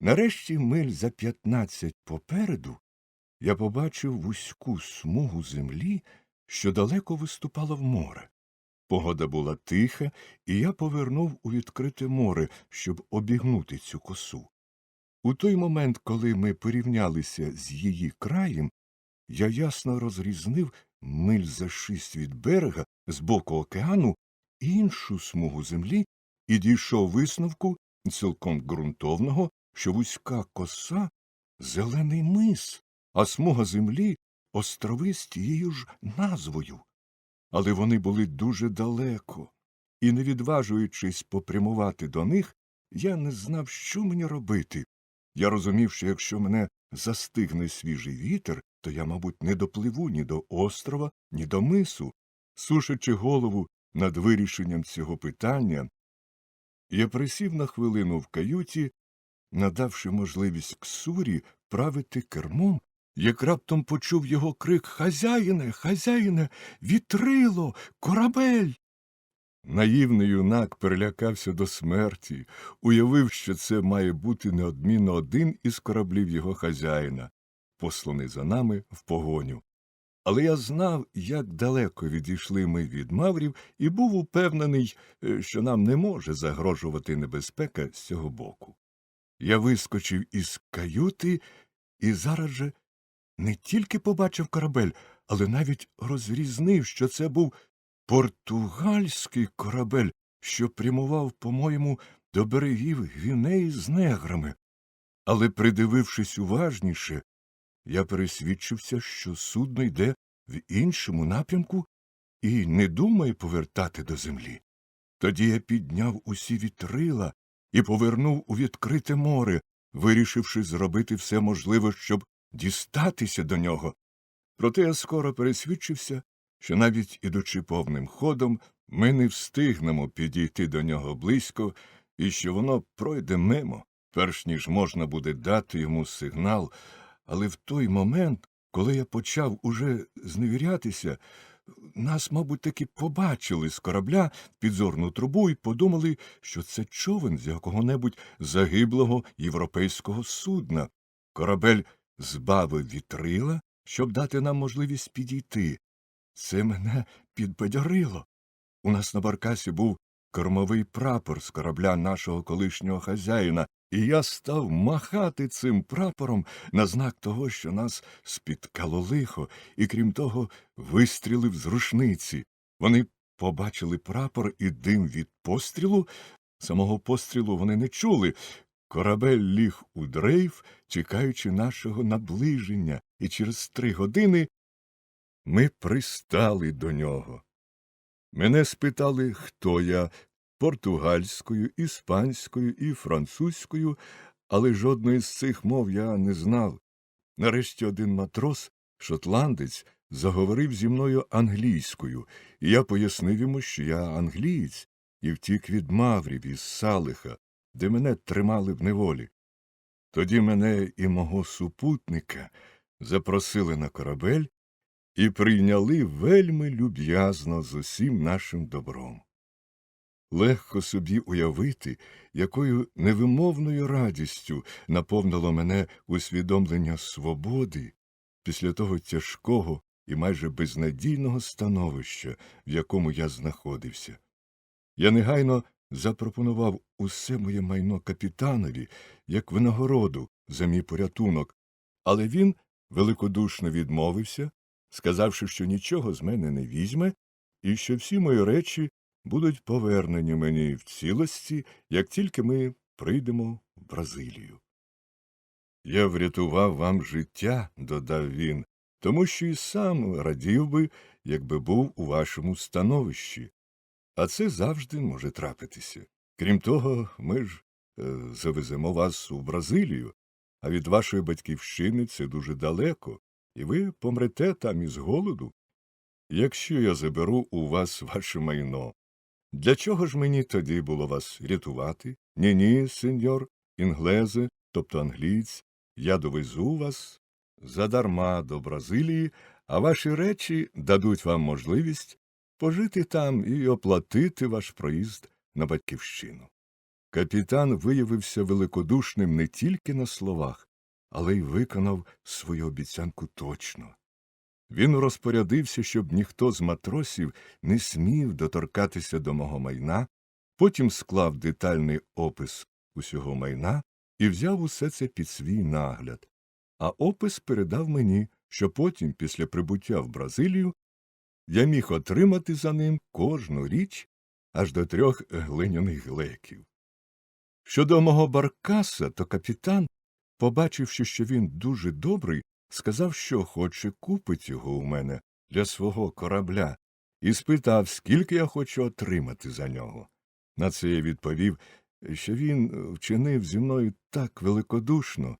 Нарешті миль за п'ятнадцять попереду я побачив вузьку смугу землі, що далеко виступала в море. Погода була тиха, і я повернув у відкрите море, щоб обігнути цю косу. У той момент, коли ми порівнялися з її краєм, я ясно розрізнив миль за шість від берега з боку океану іншу смугу землі і дійшов висновку цілком ґрунтовного, що вузька коса зелений мис, а смуга землі острови з тією ж назвою. Але вони були дуже далеко, і, не відважуючись попрямувати до них, я не знав, що мені робити. Я розумів, що якщо мене застигне свіжий вітер, то я, мабуть, не допливу ні до острова, ні до мису. Сушачи голову над вирішенням цього питання, я присів на хвилину в каюті, надавши можливість ксурі правити кермом, як раптом почув його крик Хазяїне, хазяїне, вітрило, корабель. Наївний юнак перелякався до смерті, уявив, що це має бути неодмінно один із кораблів його хазяїна, посланий за нами в погоню. Але я знав, як далеко відійшли ми від маврів, і був упевнений, е, що нам не може загрожувати небезпека з цього боку. Я вискочив із каюти і зараз же не тільки побачив корабель, але навіть розрізнив, що це був португальський корабель, що прямував, по-моєму, до берегів Гвінеї з неграми. Але, придивившись уважніше, я пересвідчився, що судно йде в іншому напрямку і не думає повертати до землі. Тоді я підняв усі вітрила і повернув у відкрите море, вирішивши зробити все можливе, щоб дістатися до нього. Проте я скоро пересвідчився, що навіть ідучи повним ходом, ми не встигнемо підійти до нього близько, і що воно пройде мимо, перш ніж можна буде дати йому сигнал, але в той момент, коли я почав уже зневірятися, нас, мабуть, таки побачили з корабля в підзорну трубу і подумали, що це човен з якого-небудь загиблого європейського судна. Корабель збавив вітрила, щоб дати нам можливість підійти. Це мене підбадьорило. У нас на баркасі був кормовий прапор з корабля нашого колишнього хазяїна, і я став махати цим прапором на знак того, що нас спіткало лихо, і крім того, вистрілив з рушниці. Вони побачили прапор і дим від пострілу. Самого пострілу вони не чули. Корабель ліг у дрейф, чекаючи нашого наближення, і через три години ми пристали до нього. Мене спитали, хто я португальською, іспанською і французькою, але жодної з цих мов я не знав. Нарешті один матрос, шотландець, заговорив зі мною англійською, і я пояснив йому, що я англієць, і втік від маврів із Салиха, де мене тримали в неволі. Тоді мене і мого супутника запросили на корабель і прийняли вельми люб'язно з усім нашим добром. Легко собі уявити, якою невимовною радістю наповнило мене усвідомлення свободи після того тяжкого і майже безнадійного становища, в якому я знаходився. Я негайно запропонував усе моє майно капітанові як винагороду за мій порятунок, але він великодушно відмовився, сказавши, що нічого з мене не візьме, і що всі мої речі будуть повернені мені в цілості, як тільки ми прийдемо в Бразилію. Я врятував вам життя, додав він, тому що і сам радів би, якби був у вашому становищі. А це завжди може трапитися. Крім того, ми ж е, завеземо вас у Бразилію, а від вашої батьківщини це дуже далеко, і ви помрете там із голоду. Якщо я заберу у вас ваше майно, для чого ж мені тоді було вас рятувати? Ні, ні, сеньор, інглезе, тобто англієць, я довезу вас задарма до Бразилії, а ваші речі дадуть вам можливість пожити там і оплатити ваш проїзд на батьківщину. Капітан виявився великодушним не тільки на словах, але й виконав свою обіцянку точно. Він розпорядився, щоб ніхто з матросів не смів доторкатися до мого майна, потім склав детальний опис усього майна і взяв усе це під свій нагляд, а опис передав мені, що потім, після прибуття в Бразилію, я міг отримати за ним кожну річ аж до трьох глиняних глеків. Щодо мого баркаса, то капітан, побачивши, що він дуже добрий, сказав, що хоче купить його у мене для свого корабля, і спитав, скільки я хочу отримати за нього. На це я відповів, що він вчинив зі мною так великодушно,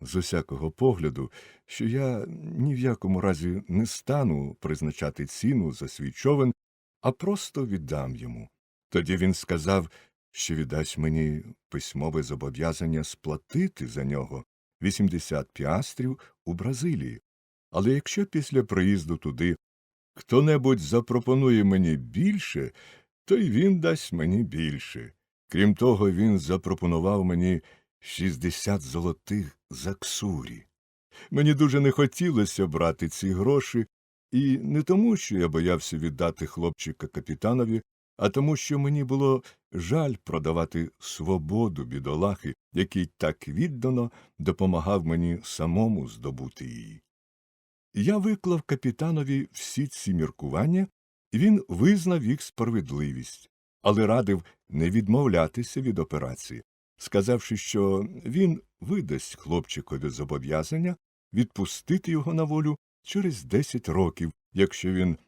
з усякого погляду, що я ні в якому разі не стану призначати ціну за свій човен, а просто віддам йому. Тоді він сказав, що віддасть мені письмове зобов'язання сплатити за нього 80 піастрів у Бразилії. Але якщо після приїзду туди хто-небудь запропонує мені більше, то й він дасть мені більше. Крім того, він запропонував мені 60 золотих за ксурі. Мені дуже не хотілося брати ці гроші, і не тому, що я боявся віддати хлопчика капітанові, а тому, що мені було жаль продавати свободу бідолахи, який так віддано допомагав мені самому здобути її. Я виклав капітанові всі ці міркування, і він визнав їх справедливість, але радив не відмовлятися від операції, сказавши, що він видасть хлопчикові зобов'язання відпустити його на волю через десять років, якщо він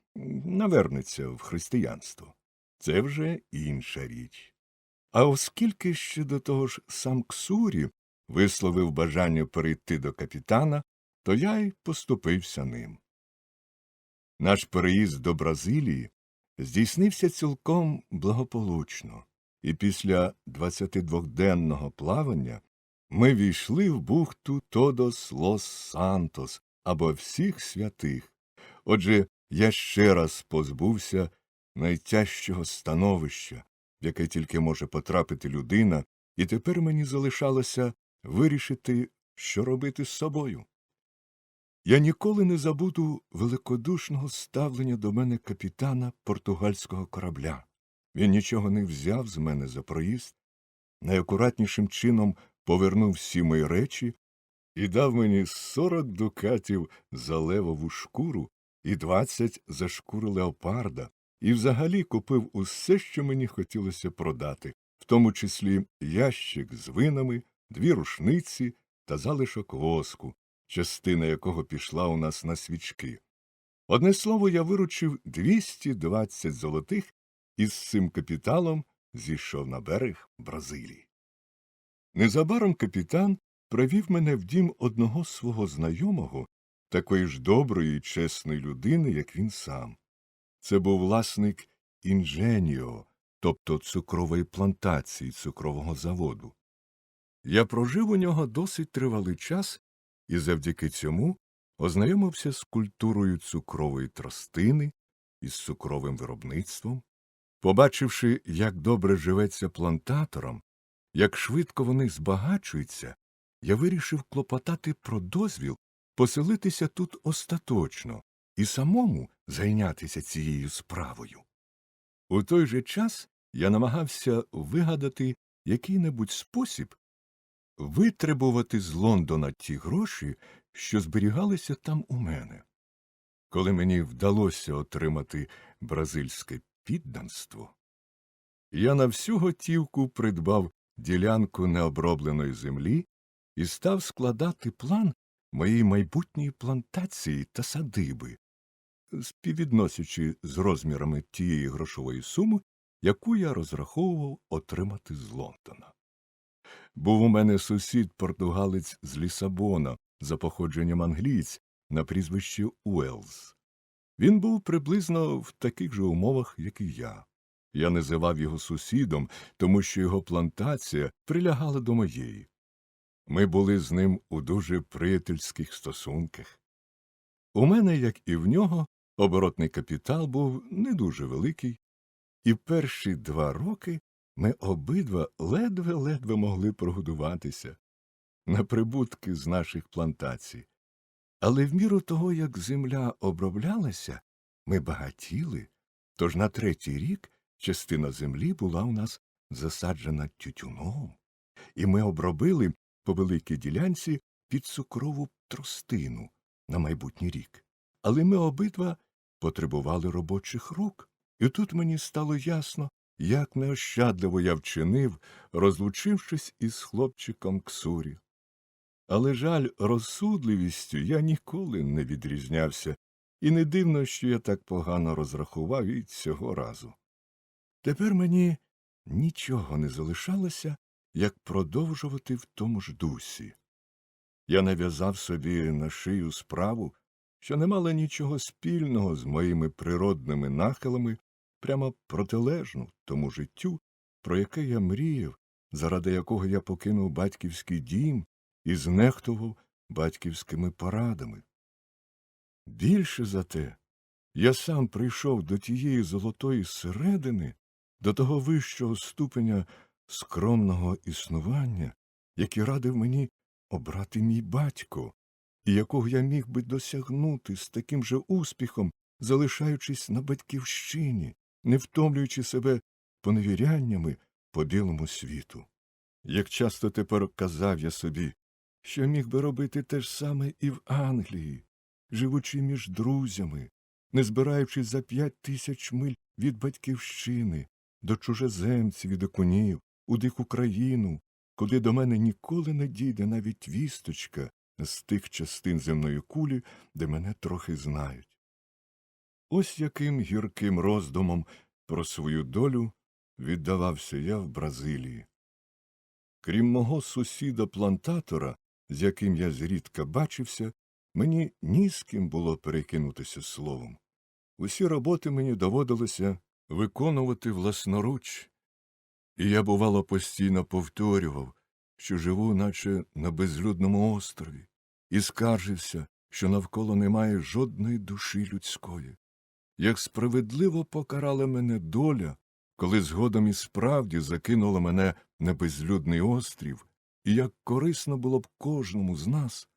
навернеться в християнство. Це вже інша річ. А оскільки ще до того ж сам Ксурі висловив бажання перейти до капітана, то я й поступився ним. Наш переїзд до Бразилії здійснився цілком благополучно, і після 22-денного плавання ми війшли в бухту Тодос Лос Сантос або всіх святих. Отже, я ще раз позбувся найтяжчого становища, в яке тільки може потрапити людина, і тепер мені залишалося вирішити, що робити з собою. Я ніколи не забуду великодушного ставлення до мене капітана португальського корабля. Він нічого не взяв з мене за проїзд, найакуратнішим чином повернув всі мої речі і дав мені сорок дукатів за левову шкуру і двадцять за шкуру леопарда, і взагалі купив усе, що мені хотілося продати, в тому числі ящик з винами, дві рушниці та залишок воску, частина якого пішла у нас на свічки. Одне слово, я виручив 220 золотих і з цим капіталом зійшов на берег Бразилії. Незабаром капітан провів мене в дім одного свого знайомого, такої ж доброї і чесної людини, як він сам. Це був власник інженіо, тобто цукрової плантації цукрового заводу. Я прожив у нього досить тривалий час і завдяки цьому ознайомився з культурою цукрової тростини і з цукровим виробництвом. Побачивши, як добре живеться плантаторам, як швидко вони збагачуються, я вирішив клопотати про дозвіл поселитися тут остаточно і самому зайнятися цією справою. У той же час я намагався вигадати який-небудь спосіб витребувати з Лондона ті гроші, що зберігалися там у мене. Коли мені вдалося отримати бразильське підданство, я на всю готівку придбав ділянку необробленої землі і став складати план моєї майбутньої плантації та садиби, співвідносячи з розмірами тієї грошової суми, яку я розраховував отримати з Лондона. Був у мене сусід португалець з Лісабона, за походженням англієць, на прізвище Уелз. Він був приблизно в таких же умовах, як і я. Я називав його сусідом, тому що його плантація прилягала до моєї. Ми були з ним у дуже приятельських стосунках. У мене, як і в нього, оборотний капітал був не дуже великий, і перші два роки ми обидва ледве-ледве могли прогодуватися на прибутки з наших плантацій. Але в міру того, як земля оброблялася, ми багатіли, тож на третій рік частина землі була у нас засаджена тютюном, і ми обробили по великій ділянці під цукрову тростину на майбутній рік. Але ми обидва потребували робочих рук, і тут мені стало ясно, як неощадливо я вчинив, розлучившись із хлопчиком Ксурі. Але жаль, розсудливістю я ніколи не відрізнявся, і не дивно, що я так погано розрахував і цього разу. Тепер мені нічого не залишалося, як продовжувати в тому ж дусі. Я нав'язав собі на шию справу, що не мала нічого спільного з моїми природними нахилами, прямо протилежну тому життю, про яке я мріяв, заради якого я покинув батьківський дім і знехтував батьківськими порадами. Більше за те, я сам прийшов до тієї золотої середини, до того вищого ступеня скромного існування, який радив мені обрати мій батько, і якого я міг би досягнути з таким же успіхом, залишаючись на батьківщині, не втомлюючи себе поневіряннями по білому світу. Як часто тепер казав я собі, що міг би робити те ж саме і в Англії, живучи між друзями, не збираючись за п'ять тисяч миль від батьківщини, до чужеземців і окунів, у дику країну, куди до мене ніколи не дійде навіть вісточка з тих частин земної кулі, де мене трохи знають. Ось яким гірким роздумом про свою долю віддавався я в Бразилії. Крім мого сусіда плантатора, з яким я зрідка бачився, мені ні з ким було перекинутися словом. Усі роботи мені доводилося виконувати власноруч, і я, бувало, постійно повторював, що живу, наче на безлюдному острові, і скаржився, що навколо немає жодної душі людської. Як справедливо покарала мене доля, коли згодом і справді закинула мене на безлюдний острів, і як корисно було б кожному з нас,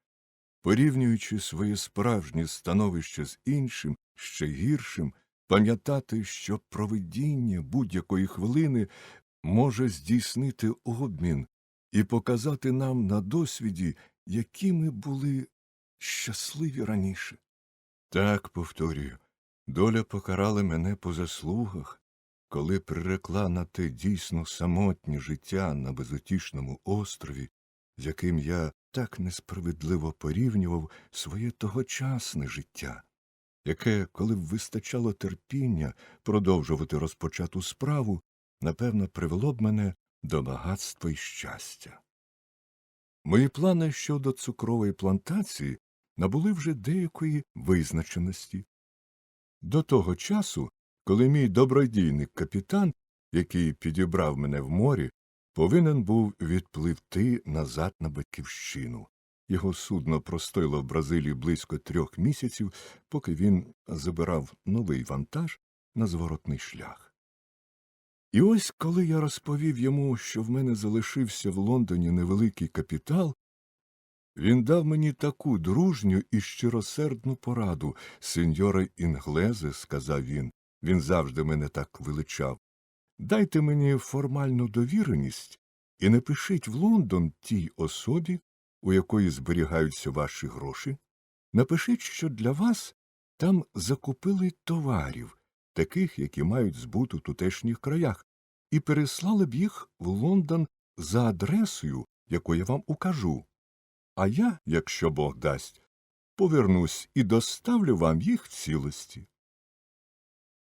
порівнюючи своє справжнє становище з іншим, ще гіршим, пам'ятати, що провидіння будь-якої хвилини може здійснити обмін і показати нам на досвіді, які ми були щасливі раніше. Так, повторюю, доля покарала мене по заслугах, коли прирекла на те дійсно самотнє життя на безутішному острові, з яким я так несправедливо порівнював своє тогочасне життя, яке, коли б вистачало терпіння продовжувати розпочату справу, напевно, привело б мене до багатства і щастя. Мої плани щодо цукрової плантації набули вже деякої визначеності. До того часу, коли мій добродійний капітан, який підібрав мене в морі, повинен був відпливти назад на батьківщину. Його судно простойло в Бразилії близько трьох місяців, поки він забирав новий вантаж на зворотний шлях. І ось коли я розповів йому, що в мене залишився в Лондоні невеликий капітал, він дав мені таку дружню і щиросердну пораду. Сеньоре інглезе, сказав він, він завжди мене так величав. Дайте мені формальну довіреність і напишіть в Лондон тій особі, у якої зберігаються ваші гроші. Напишіть, що для вас там закупили товарів, таких, які мають збут у тутешніх краях, і переслали б їх в Лондон за адресою, яку я вам укажу. А я, якщо Бог дасть, повернусь і доставлю вам їх в цілості.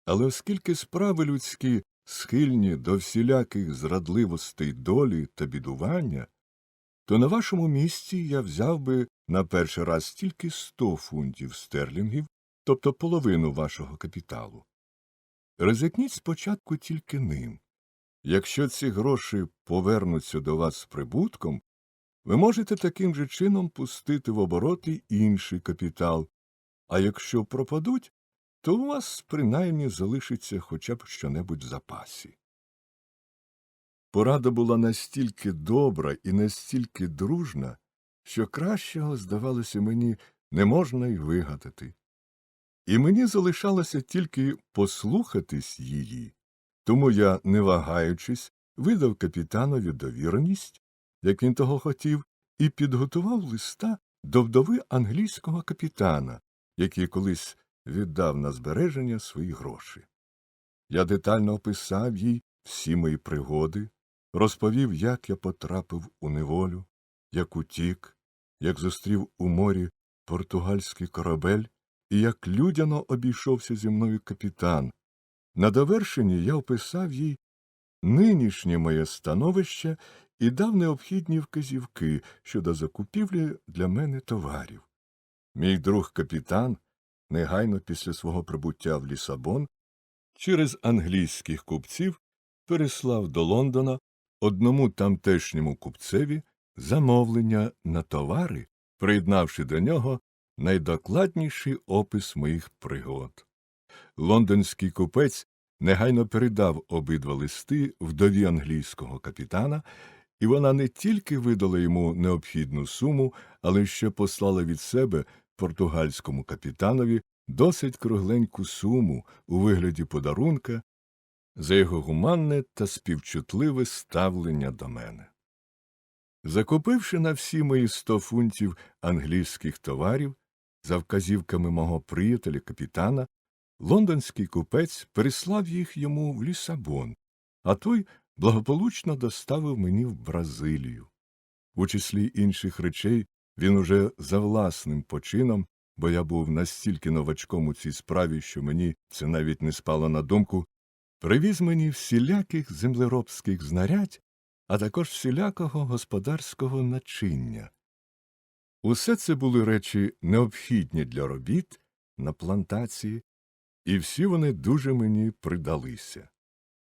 Але оскільки справи людські схильні до всіляких зрадливостей долі та бідування, то на вашому місці я взяв би на перший раз тільки сто фунтів стерлінгів, тобто половину вашого капіталу. Ризикніть спочатку тільки ним. Якщо ці гроші повернуться до вас з прибутком, ви можете таким же чином пустити в оборот і інший капітал, а якщо пропадуть, то у вас принаймні залишиться хоча б щонебудь в запасі. Порада була настільки добра і настільки дружна, що кращого, здавалося мені, не можна й вигадати. І мені залишалося тільки послухатись її, тому я, не вагаючись, видав капітанові довіреність, як він того хотів, і підготував листа до вдови англійського капітана, який колись віддав на збереження свої гроші. Я детально описав їй всі мої пригоди, розповів, як я потрапив у неволю, як утік, як зустрів у морі португальський корабель і як людяно обійшовся зі мною капітан. На довершенні я описав їй нинішнє моє становище і дав необхідні вказівки щодо закупівлі для мене товарів. Мій друг капітан, негайно після свого прибуття в Лісабон, через англійських купців переслав до Лондона одному тамтешньому купцеві замовлення на товари, приєднавши до нього найдокладніший опис моїх пригод. Лондонський купець негайно передав обидва листи вдові англійського капітана, і вона не тільки видала йому необхідну суму, але ще послала від себе португальському капітанові досить кругленьку суму у вигляді подарунка за його гуманне та співчутливе ставлення до мене. Закупивши на всі мої сто фунтів англійських товарів, за вказівками мого приятеля капітана, лондонський купець переслав їх йому в Лісабон, а той благополучно доставив мені в Бразилію. У числі інших речей він уже за власним почином, бо я був настільки новачком у цій справі, що мені це навіть не спало на думку, привіз мені всіляких землеробських знарядь, а також всілякого господарського начиння. Усе це були речі необхідні для робіт на плантації, і всі вони дуже мені придалися.